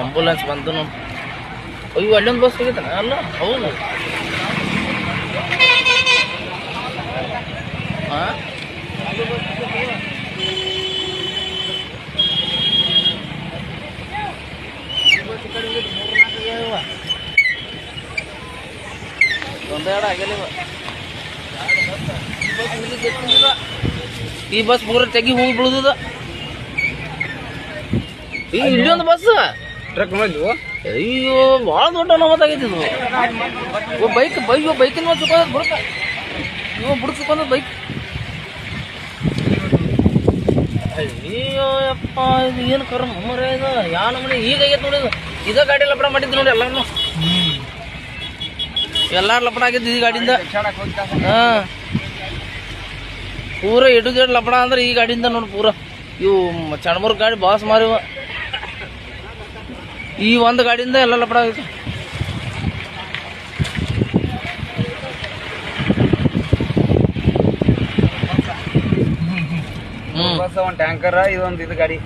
Ambulance ಬಂತು ಅಯ್ಯೋ, ಅಲ್ಲೊಂದು ಬಸ್ ಹೋಗಿತ್ತಾನ ಅಲ್ಲ, ಹೌದು. ಹಾಂ ಒಂದೆರಡು ಆಗಿಲ್ಲ ಇವ. ಈ ಬಸ್ ಪೂರ ತೆಗಿ ಹೋಗಿ ಬೀಳುದ ಈ ಇಲ್ಲಿ ಒಂದು ಬಸ್ ಟ್ರಕ್ ಮಾಡಿದ್ವು ಅಯ್ಯೋ ಭಾಳ ದೊಡ್ಡ ಅನಾಹುತ ಇದು. ಬೈಕ್ ಬೈಕ್ ಬೈಕಿನ ಮೇಲೆ ಬುಡಕ ಇವ ಚುಕ್ಕ ಬೈಕ್ ಅಯ್ಯೋ ಅಪ್ಪ ಇದು ಏನು ಕರ ಮರ ಇದು ಯಾ ನಮ್ಮನೆ ಈಗ ಆಗೈತೆ ನೋಡಿ ಇದು. ಇದ ಗಾಡಿ ಲಪಡ ಮಾಡಿದ್ದು ನೋಡಿ ಎಲ್ಲಾರು ಎಲ್ಲಾರು ಲಪಡ ಆಗಿದ್ದು ಈ ಗಾಡಿಯಿಂದ. ಹಾ. ಪೂರ ಎಡು ಜಡ್ ಲಪಡ ಅಂದ್ರೆ ಈ ಗಾಡಿಯಿಂದ ನೋಡಿ ಪೂರ. ಇವು ಚಣಮೂರ್ ಗಾಡಿ ಬಾಸ್ ಮಾರಿವ. ಈ ಒಂದು ಗಾಡಿಯಿಂದ ಎಲ್ಲ ಲಪಡ ಆಗೈತೆ ಟ್ಯಾಂಕರ್ ಇದೊಂದು ಇದು ಗಾಡಿ.